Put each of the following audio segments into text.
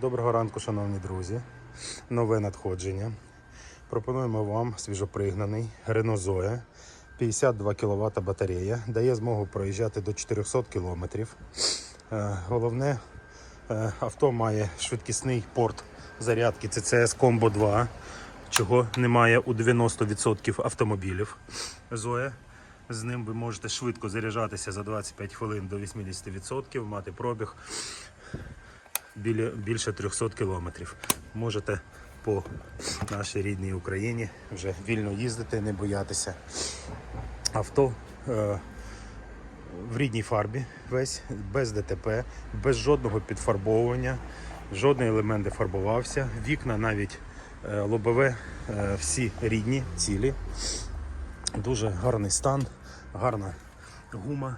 Доброго ранку, шановні друзі. Нове надходження. Пропонуємо вам свіжопригнаний Renault Zoe. 52 кВт батарея. Дає змогу проїжджати до 400 км. Головне, е, авто має швидкісний порт зарядки CCS Combo 2, чого немає у 90% автомобілів Zoe. З ним ви можете швидко заряджатися за 25 хвилин до 80%, мати пробіг біля, більше 300 кілометрів. Можете по нашій рідній Україні вже вільно їздити, не боятися. Авто е, в рідній фарбі, весь, без ДТП, без жодного підфарбовування, жодний елемент не фарбувався. Вікна навіть е, лобове, е, всі рідні, цілі. Дуже гарний стан, гарна гума.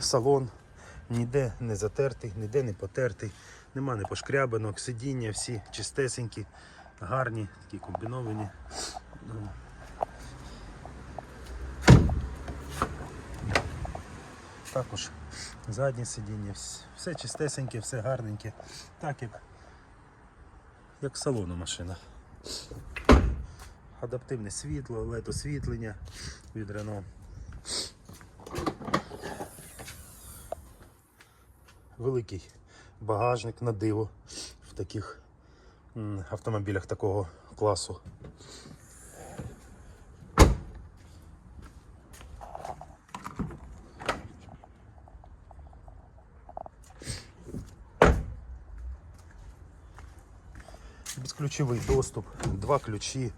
Салон ніде не затертий, ніде не потертий, нема не пошкрябинок, сидіння всі чистесенькі, гарні, такі комбіновані. Ну. Також заднє сидіння, все чистесеньке, все гарненьке, так як, як салону машина. Адаптивне світло, LED освітлення від Renault. Великий багажник на диво в таких автомобілях такого класу. Безключовий доступ, два ключі,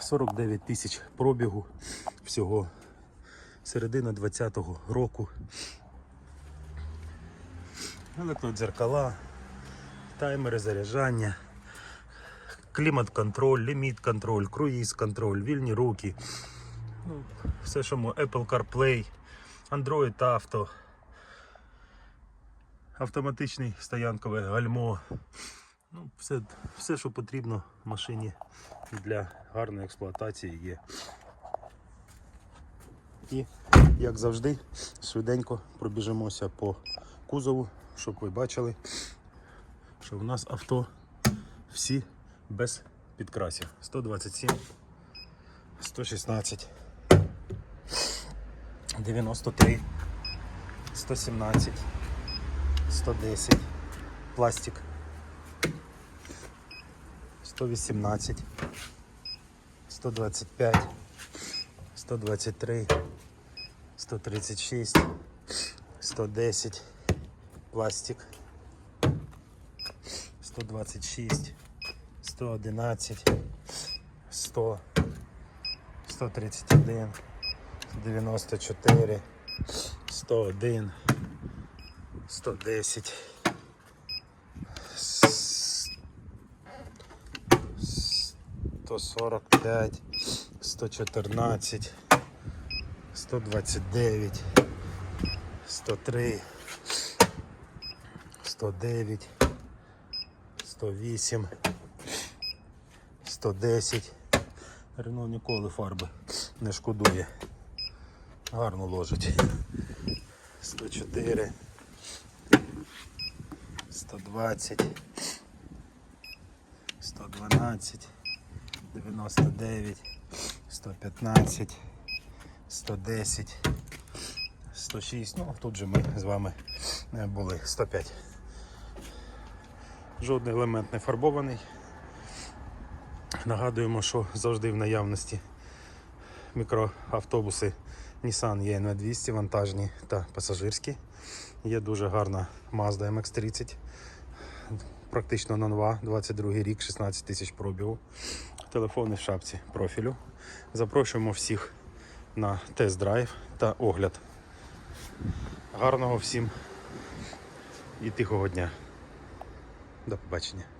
49 тисяч пробігу всього, середина 20-го року електродзеркала, таймери заряджання, клімат-контроль, ліміт-контроль, круїз-контроль, вільні руки. Ну, все, що мо- Apple CarPlay, Android Auto, автоматичний стоянкове гальмо. Ну, все, все, що потрібно в машині для гарної експлуатації є. І, як завжди, швиденько пробіжимося по кузову, щоб ви бачили, що в нас авто всі без підкрасів. 127, 116, 93, 117, 110, пластик, 118, 125, 123, 136, 110, пластик. 126, 111, 100, 131, 94, 101, 110, с- 145, 114, 129, 103, 109, 108, 110. Рено ніколи фарби не шкодує. Гарно ложить. 104, 120, 112, 99, 115, 110, 106. Ну, тут же ми з вами е, були 105. Жодний елемент не фарбований. Нагадуємо, що завжди в наявності мікроавтобуси Nissan EN 200 вантажні та пасажирські. Є дуже гарна Mazda MX-30, практично нова, 22 рік, 16 тисяч пробігу. Телефони в шапці профілю. Запрошуємо всіх на тест-драйв та огляд. Гарного всім і тихого дня. До побачення.